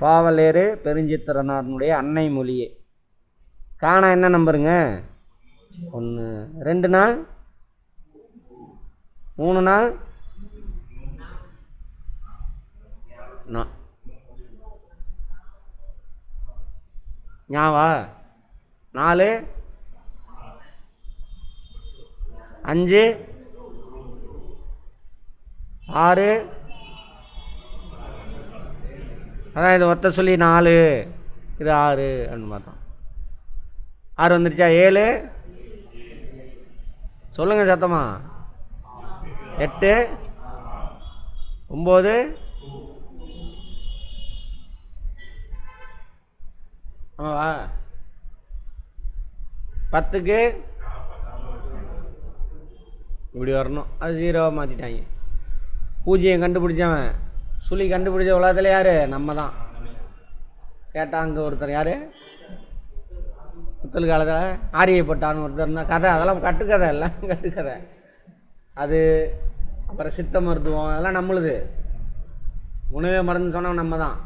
பாவலேறு பெருஞ்சித்திரனாருடைய அன்னை மொழியே. காணா என்ன நம்பருங்க? ஒன்று ரெண்டு நாள்? மூணு நாள்? ஞாவா நாலு? அஞ்சு? ஆறு? அதான் இது ஒத்த சொல்லி நாலு இது ஆறு அப்படின்னு பார்த்தோம் ஆறு வந்துருச்சா? ஏழு? சொல்லுங்கள் சத்தமா. எட்டு? ஒம்பது? ஆமாவா பத்துக்கு? இப்படி வரணும். அது ஜீரோவாக மாற்றிட்டாங்க பூஜ்ஜியம் கண்டுபிடிச்சவன். சுழி கண்டுபிடிச்ச உலகத்தில் யார்? நம்ம தான் கேட்டால் அங்கே ஒருத்தர் யார்? புத்தல் காலத்தில் ஆரியப்பட்டான்னு ஒருத்தர் இருந்தால் கதை அதெல்லாம் கட்டுக்கதை எல்லாம் கட்டுக்கதை. அது அப்புறம் சித்த மருத்துவம் அதெல்லாம் நம்மளுது. உணவே மருந்து சொன்னால் நம்ம தான்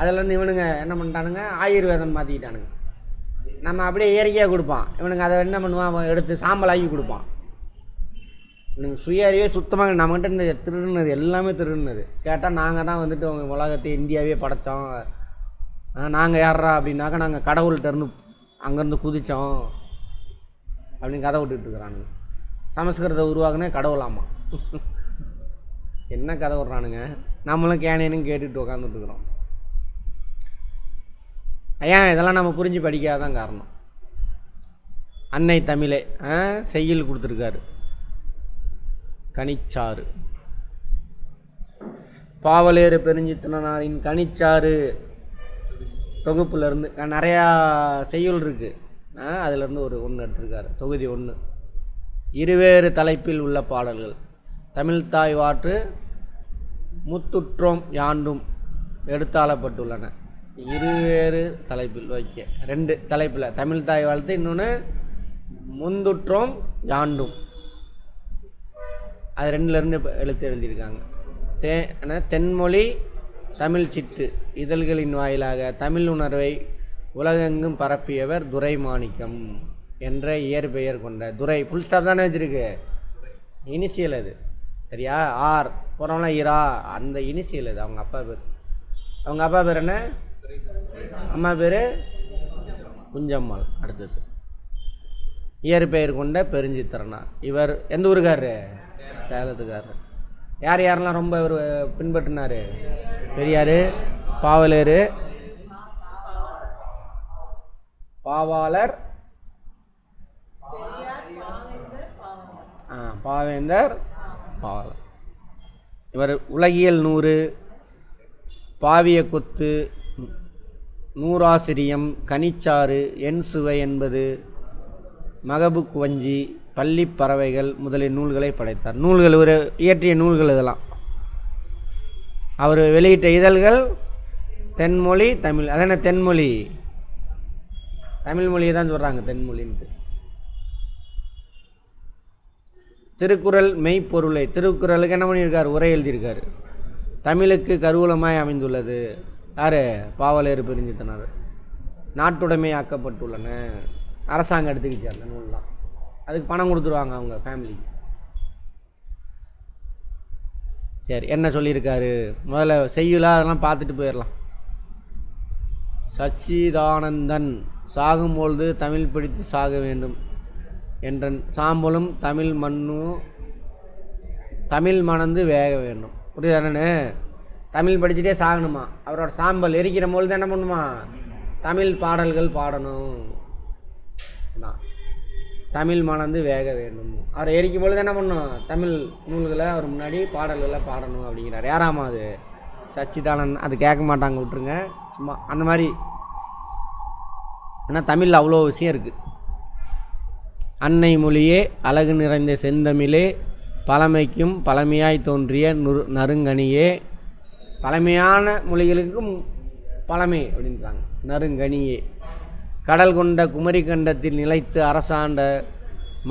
அதிலேருந்து இவனுங்க என்ன பண்ணிட்டானுங்க? ஆயுர்வேதம் மாற்றிக்கிட்டானுங்க நம்ம அப்படியே இயற்கையாக கொடுப்பான். இவனுங்க அதை என்ன பண்ணுவான்? எடுத்து சாம்பல் ஆக்கி கொடுப்பான். நீங்கள் சுய அறிவே சுத்தமாக நம்மகிட்ட இந்த திருடுனது எல்லாமே திருடுனது. கேட்டால் நாங்கள் தான் வந்துட்டு உங்கள் உலகத்தை இந்தியாவே படைத்தோம் நாங்கள் யார்ரா அப்படின்னாக்கா நாங்கள் கடவுள்கிட்ட இருந்து அங்கேருந்து குதித்தோம் அப்படின்னு கதை விட்டுட்டுருக்குறானுங்க சமஸ்கிருத உருவாக்குனே கடவுளாமா என்ன கதை விட்றானுங்க? நம்மளும் கேனேன்னு கேட்டுட்டு உட்காந்துட்டு ஐயா ஏன் இதெல்லாம் நம்ம புரிஞ்சு படிக்காதான் காரணம். அன்னை தமிழே ஆ, கொடுத்துருக்காரு. கனிச்சாறு. பாவலேறு பெருஞ்சித்தனாரின் கனிச்சாறு தொகுப்புலேருந்து நிறையா செய்யுள் இருக்குது அதுலேருந்து ஒரு ஒன்று எடுத்திருக்காரு. தொகுதி ஒன்று இருவேறு தலைப்பில் உள்ள பாடல்கள். தமிழ்தாய் வாற்று முத்துற்றோம் யாண்டும் எடுத்தாளப்பட்டுள்ளன. இருவேறு தலைப்பில் வைக்க ரெண்டு தலைப்பில் தமிழ்த்தாய் வாழ்த்து இன்னொன்று முந்துற்றோம் யாண்டும். அது ரெண்டுலேருந்து எழுத்து எழுதியிருக்காங்க. தே ஆனால் தென்மொழி தமிழ் சிட்டு இதழ்களின் வாயிலாக தமிழ் உணர்வை உலகெங்கும் பரப்பியவர் துரை மாணிக்கம் என்ற இயற்பெயர் கொண்ட துரை. புல் ஸ்டாப் தானே வச்சுருக்கு. இனிஷியல் அது. சரியா? ஆர். போகிறவங்களாம் இரா. அந்த இனிஷியல் அது. அவங்க அப்பா பேர். அவங்க அப்பா பேர் என்ன? அம்மா பேர் குஞ்சம்மாள். அடுத்தது. இயற்பெயர் கொண்ட பெருஞ்சித்திரனார் இவர் எந்த ஊருக்காரு? சேலத்துக்காரர் யார் யாரெல்லாம் ரொம்ப இவர் பின்பற்றினார்? பெரியார் பாவலர் பாவாளர் ஆ பாவேந்தர் பாவலர் இவர் உலகியல் நூறு பாவிய கொத்து நூறாசிரியம் கனிச்சாறு என் சுவை என்பது மகபுக் வஞ்சி பள்ளி பறவைகள் முதலிய நூல்களை படைத்தார். நூல்கள் ஒரு இயற்றிய நூல்கள் இதெல்லாம். அவர் வெளியிட்ட இதழ்கள் தென்மொழி தமிழ். அதான தென்மொழி? தமிழ் மொழியை தான் சொல்கிறாங்க தென்மொழின்ட்டு. திருக்குறள் மெய்ப்பொருளை திருக்குறளுக்கு என்ன பண்ணியிருக்கார்? உரை எழுதியிருக்கார். தமிழுக்கு கருவூலமாய் அமைந்துள்ளது. யார்? பாவலேறு பிரிஞ்சித்தனார். நாட்டுடைமை ஆக்கப்பட்டுள்ளன. அரசாங்கம் எடுத்துக்கிச்சு அந்த நூல்லாம். அதுக்கு பணம் கொடுத்துருவாங்க அவங்க ஃபேமிலி சரி என்ன சொல்லியிருக்காரு? முதல்ல செய்யலா அதெல்லாம் பார்த்துட்டு போயிடலாம். சச்சிதானந்தன் சாகும்பொழுது தமிழ் பிடித்து சாக வேண்டும் என்றன் சாம்பலும் தமிழ் மண்ணும் தமிழ் மணந்து வேக வேண்டும். புரியுதா என்னன்னு தமிழ் படிச்சுட்டே சாகணுமா? அவரோட சாம்பல் எரிக்கிற பொழுது என்ன பண்ணுமா? தமிழ் பாடல்கள் பாடணும். தான் தமிழ் மணந்து வேக வேண்டும். அவர் எரிக்கும் பொழுது என்ன பண்ணும்? தமிழ் நூல்களை அவர் முன்னாடி பாடல்களை பாடணும் அப்படிங்கிறார். யாராமா அது? சச்சிதானந்த் அது கேட்க மாட்டாங்க விட்டுருங்க. சும்மா அந்த மாதிரி. ஏன்னா தமிழில் அவ்வளோ விஷயம் இருக்குது அன்னை மொழியே அழகு நிறைந்த செந்தமிழே பழமைக்கும் பழமையாய் தோன்றிய நுறு நறுங்கனியே. பழமையான மொழிகளுக்கும் பழமை அப்படின்றாங்க. நறுங்கனியே. கடல் கொண்ட குமரி கண்டத்தில் நிலைத்து அரசாண்ட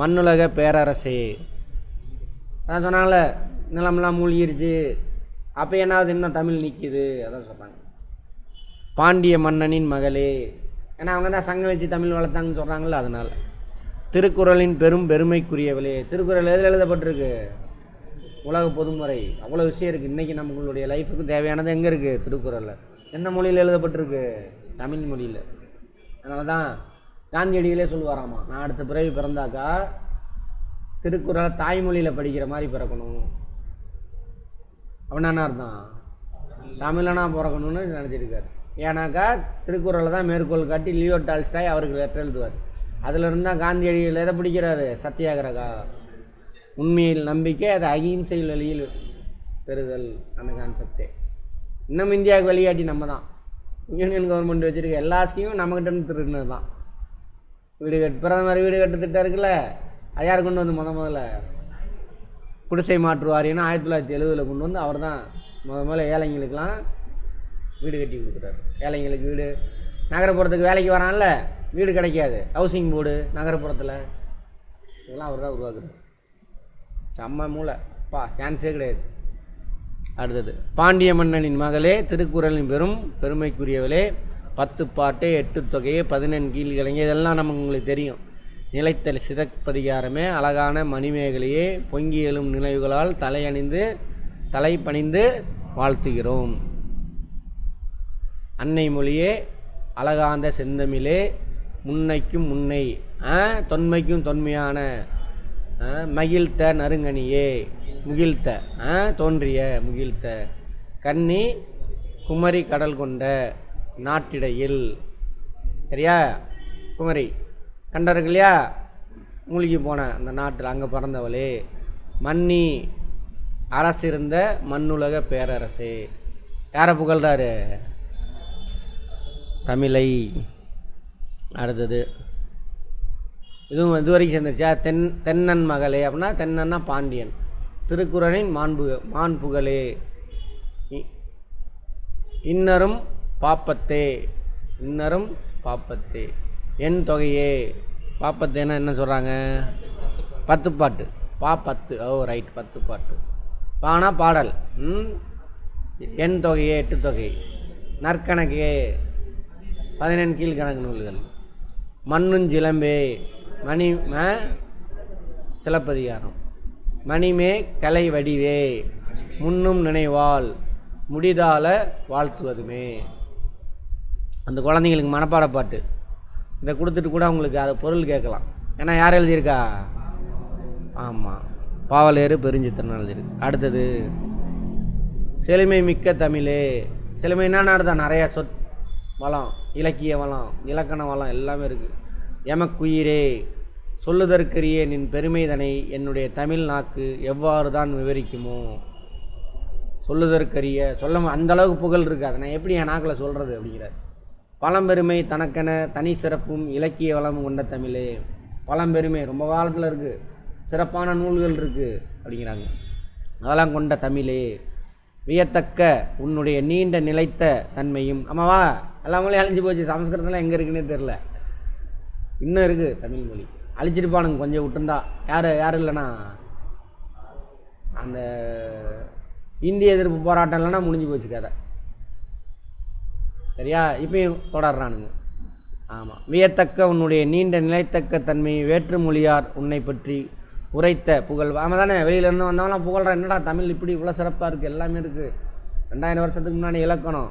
மண்ணுலக பேரரசே. அதான் சொன்னாங்களே நிலம்லாம் மூழ்கிருச்சு அப்போ என்னாவது இன்னும் தமிழ் நிற்கிது அதான் சொல்கிறாங்க பாண்டிய மன்னனின் மகளே. ஏன்னா அவங்க தான் சங்கம் வச்சு தமிழ் வளர்த்தாங்கன்னு சொல்கிறாங்கல்ல அதனால். திருக்குறளின் பெரும் பெருமைக்குரியவளே. திருக்குறள் எதில் எழுதப்பட்டிருக்கு? உலக பொதுமுறை. அவ்வளோ விஷயம் இருக்குது இன்றைக்கி நம்மளுடைய லைஃபுக்கு தேவையானது எங்கே இருக்குது திருக்குறளில். எந்த மொழியில் எழுதப்பட்டிருக்கு? தமிழ் மொழியில். அதனால தான் காந்தியடிகளே சொல்லுவாராமா நான் அடுத்த பிறவி பிறந்தாக்கா திருக்குறளை தாய்மொழியில் படிக்கிற மாதிரி பிறக்கணும். அப்படின்னா என்ன அர்த்தம் தமிழனா பிறக்கணும்னு நினச்சிருக்காரு. ஏன்னாக்கா திருக்குறளை தான் மேற்கோள் காட்டி லியோ டால்ஸ்டாய் அவருக்கு லெட்டர் எழுதுவார். அதில் இருந்தால் காந்தியடிகள் எதை பிடிக்கிறாரு? சத்தியாகிரகா. உண்மையில் நம்பிக்கை அது அகிம்சையில் வழியில் பெறுதல் அந்த கான்செப்டே இன்னும் இந்தியாவுக்கு வழிகாட்டி நம்ம தான். யூனியன் கவர்மெண்ட் வச்சுருக்க எல்லா ஸ்கீமும் நம்மக்கிட்ட இருந்து திருடினது தான் வீடு கட்டு பிரதமர் வீடு கட்டு திட்டம் இருக்குல்ல? அது யார் கொண்டு வந்து முத முதல்ல குடிசை மாற்று வாரியம்னு ஆயிரத்தி தொள்ளாயிரத்தி எழுபதில் கொண்டு வந்து அவர் தான் முத முதல்ல ஏழைங்களுக்கெல்லாம் வீடு கட்டி கொடுக்குறாரு. ஏழைங்களுக்கு வீடு நகரப்புறத்துக்கு வேலைக்கு வரான்ல வீடு கிடைக்காது. ஹவுசிங் போர்டு நகரப்புறத்தில். இதெல்லாம் அவர் தான் உருவாக்குறாரு. செம்ம மூளை. பா சான்ஸே கிடையாது. அடுத்தது. பாண்டிய மன்னனின் மகளே திருக்குறளின் பெரும் பெருமைக்குரியவளே பத்து பாட்டு எட்டு தொகையே பதினெண் கீழ்கலைங்க இதெல்லாம் நமக்கு உங்களுக்கு தெரியும். நிலைத்தல் சிதப்பதிகாரமே அழகான மணிமேகலையே பொங்கி எழும் நினைவுகளால் தலையணிந்து தலை பணிந்து வாழ்த்துகிறோம். அன்னை மொழியே அழகாந்த செந்தமிழே முன்னைக்கும் முன்னை தொன்மைக்கும் தொன்மையான மகிழ்த்த நறுங்கனியே முகிழ்த்த ஆ, தோன்றிய முகிழ்த்த கன்னி குமரி கடல் கொண்ட நாட்டிடையில். சரியா? குமரி. கண்டருக்கு இல்லையா? மூழ்கி போன அந்த நாட்டில் அங்கே பிறந்தவளே. மன்னி அரசிருந்த மண்ணுலக பேரரசு. யாரை புகழ்றாரு? தமிழை. அடுத்தது. இதுவும் இதுவரைக்கும் சேர்ந்துருச்சா? தென் தென்னன் மகளே அப்படின்னா தென்னன்னா பாண்டியன். திருக்குறளின் மாண்பு மாண்புகளே. இ- இன்னரும் பாப்பத்தே இன்னரும் பாப்பத்தே. என் தொகையே. பாப்பத்தேன்னா என்ன சொல்கிறாங்க பத்து பாட்டு. பா பத்து ஓ ரைட் பத்து பாட்டு. பானா பாடல். ம்? என் தொகையே எட்டு தொகை. நற்கணக்கே. பதினெண் கீழ்கணக்கு நூல்கள். மண்ணுஞ்சிலம்பே மணி சிலப்பதிகாரம். மணிமே கலை வடிவே முன்னும் நினைவால் முடிதால வாழ்த்துவதுமே. அந்த குழந்தைங்களுக்கு மனப்பாட பாட்டு. இதை கொடுத்துட்டு கூட உங்களுக்கு அதை பொருள் கேட்கலாம். ஏன்னா யார் எழுதியிருக்கா? ஆமாம் பாவலேறு பெருஞ்சித்திரன் எழுதியிருக்கு. அடுத்தது செழுமை மிக்க தமிழே செழுமைன்னா அர்த்தம் நிறையா சொற் வளம் இலக்கிய வளம் இலக்கண வளம் எல்லாமே இருக்குது எமக்குயிரே. சொல்லுதற்கரிய நின் பெருமைதனை என்னுடைய தமிழ் நாக்கு எவ்வாறு தான் விவரிக்குமோ? சொல்லுதற்கரிய சொல்ல அந்தளவுக்கு புகழ் இருக்காது. அதை நான் எப்படி என் நாக்கில் சொல்கிறது அப்படிங்கிறார். பழம்பெருமை தனக்கென தனி சிறப்பும் இலக்கிய வளமும் கொண்ட தமிழே. பழம்பெருமை ரொம்ப காலத்தில் இருக்குது சிறப்பான நூல்கள் இருக்குது அப்படிங்கிறாங்க. அதெல்லாம் கொண்ட தமிழே. வியத்தக்க உன்னுடைய நீண்ட நிலைத்த தன்மையும். ஆமாவா எல்லா மொழியும் அழிஞ்சு போச்சு. சமஸ்கிருதம்லாம் எங்கே இருக்குன்னே தெரில இன்னும் இருக்குது தமிழ் மொழி. அழிச்சிருப்பானுங்க கொஞ்சம் விட்டுருந்தா. யார் யார் இல்லைண்ணா அந்த இந்திய எதிர்ப்பு போராட்டம் இல்லைன்னா முடிஞ்சு போச்சு கதை. சரியா? இப்பயும் தொடர்றானுங்க. ஆமாம் வியத்தக்க உன்னுடைய நீண்ட நிலைத்தக்க தன்மையை வேற்று மொழியார் உன்னை பற்றி உரைத்த புகழ். ஆமாம் தானே வெளியிலேருந்து வந்தவங்களாம் புகழ்றான். என்னடா தமிழ் இப்படி இவ்வளோ சிறப்பாக இருக்குது எல்லாமே இருக்குது ரெண்டாயிரம் வருஷத்துக்கு முன்னாடி இலக்கணம்.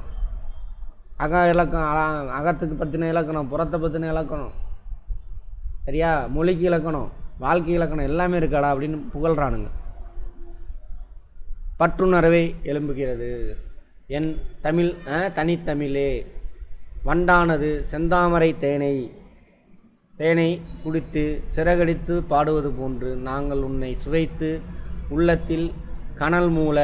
அக இலக்கணம் அகத்துக்கு பற்றின இலக்கணம் புறத்தை பற்றின இலக்கணம். சரியா? மொழிக்கு இலக்கணம் வாழ்க்கை இலக்கணம் எல்லாமே இருக்காடா அப்படின்னு புகழ்றானுங்க. பற்றுணர்வை எழும்புகிறது. என் தமிழ் தனித்தமிழே. வண்டானது செந்தாமரை தேனை தேனை குடித்து சிறகடித்து பாடுவது போன்று நாங்கள் உன்னை சுவைத்து உள்ளத்தில் கனல் மூல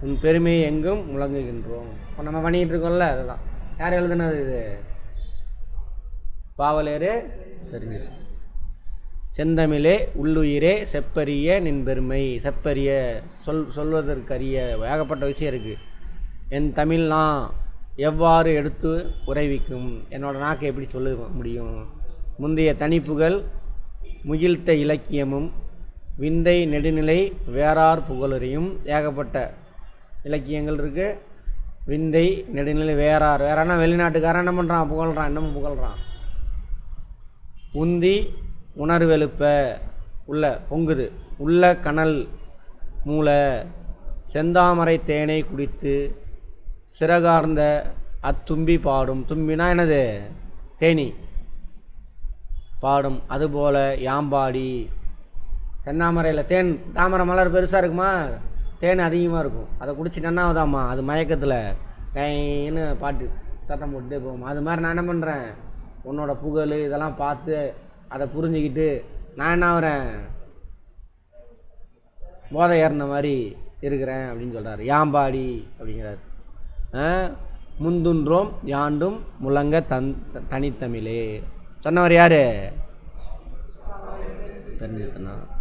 உன் பெருமையை எங்கும் முழங்குகின்றோம். இப்போ நம்ம பண்ணிகிட்டு இருக்கோம்ல அதுதான் யார் எழுதுனது இது? பாவலேரு தெரிஞ்சது செந்தமிழே உள்ளுயிரே செப்பரிய நின்பெருமை. செப்பரிய சொல் சொல்வதற்கரிய ஏகப்பட்ட விஷயம் இருக்குது என் தமிழ்னா எவ்வாறு எடுத்து உறைவிக்கும் என்னோடய நாக்கை எப்படி சொல்ல முடியும்? முந்தைய தனிப்புகள் முகிழ்த்த இலக்கியமும் விந்தை நெடுநிலை வேறார் புகழறையும் ஏகப்பட்ட இலக்கியங்கள் இருக்குது விந்தை நெடுநிலை வேறார் வேறானா வெளிநாட்டுக்காரன் என்ன பண்ணுறான் புகழ்கிறான் இன்னமும் புகழ்கிறான் உந்தி உணர்வெழுப்ப உள்ள பொங்குது. உள்ள கனல் மூளை செந்தாமரை தேனை குடித்து சிறகார்ந்த அத்தும்பி பாடும். தும்பினா என்னது? தேனி. பாடும். அதுபோல யாம்பாடி. செந்தாமரையில் தேன் தாமரை மலர் பெருசாக இருக்குமா? தேன் அதிகமாக இருக்கும். அதை குடிச்சு நன்னாவதாம்மா. ஆகுதாம்மா அது மயக்கத்தில். கைன்னு பாட்டு சத்தம் போட்டுட்டே போகும்? அது மாதிரி நான் என்ன பண்ணுறேன் உன்னோட புகழ் இதெல்லாம் பார்த்து அதை புரிஞ்சுக்கிட்டு நான் என்ன ஆகிறேன்? போதை ஏறின மாதிரி இருக்கிறேன் அப்படின்னு சொல்கிறார் யாம்பாடி அப்படிங்கிறார். ஆ, முந்துன்றோம் யாண்டும் முழங்க தன் தனித்தமிழே. சொன்னவர் யார்? தெரிஞ்சுக்கணும்